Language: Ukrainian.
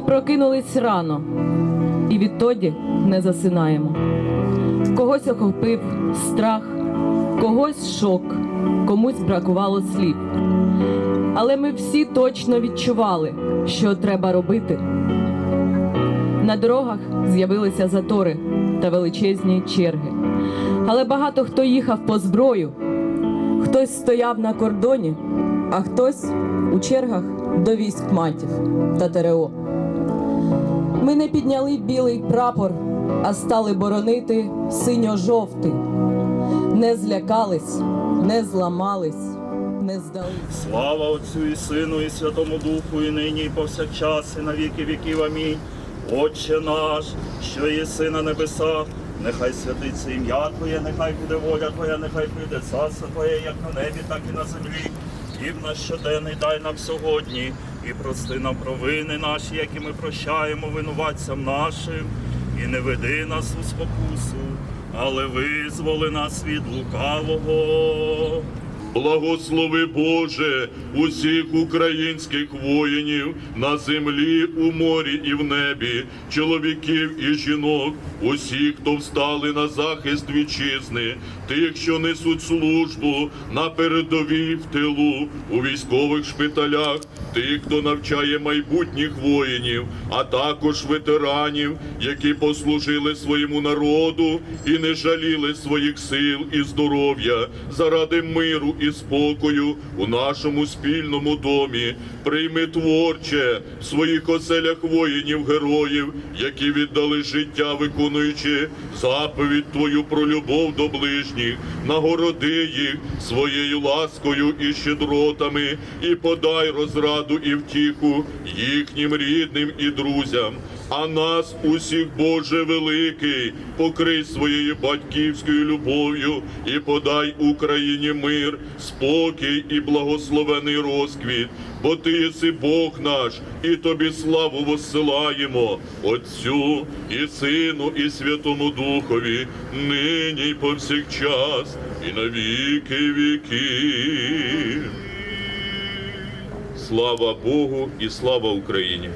прокинулись рано і відтоді не засинаємо. Когось охопив страх, когось шок, комусь бракувало слів. Але ми всі точно відчували, що треба робити. На дорогах з'явилися затори та величезні черги. Але багато хто їхав по зброю, хтось стояв на кордоні, а хтось у чергах до військ матів та ТРО. Ми не підняли білий прапор, а стали боронити синьо-жовтий. Не злякались, не зламались, не здались. Слава Отцю і Сину, і Святому Духу, і нині, і повсякчас, і на віки віків. Амінь. Отче наш, що єси на небесах, нехай святиться ім'я Твоє, нехай буде воля Твоя, нехай прийде царство Твоє, як на небі, так і на землі. Хліб наш щоденний дай нам сьогодні, і прости нам провини наші, які ми прощаємо винуватцям нашим, і не веди нас у спокусу, але визволи нас від лукавого. Благослови Боже усіх українських воїнів на землі, у морі і в небі, чоловіків і жінок, усіх, хто встали на захист вітчизни, тих, що несуть службу на передовій в тилу, у військових шпиталях, тих, хто навчає майбутніх воїнів, а також ветеранів, які послужили своєму народу і не жаліли своїх сил і здоров'я заради миру і спокою у нашому спільному домі. Прийми творче в своїх оселях воїнів, героїв, які віддали життя, виконуючи заповідь Твою про любов до ближніх, нагороди їх своєю ласкою і щедротами, і подай розраду і втіху їхнім рідним і друзям. А нас усіх, Боже великий, покрий своєю батьківською любов'ю і подай Україні мир, спокій і благословений розквіт, бо ти єси Бог наш, і тобі славу воссилаємо, Отцю і Сину, і Святому Духові, нині й повсякчас, і на віки віків. Слава Богу і слава Україні!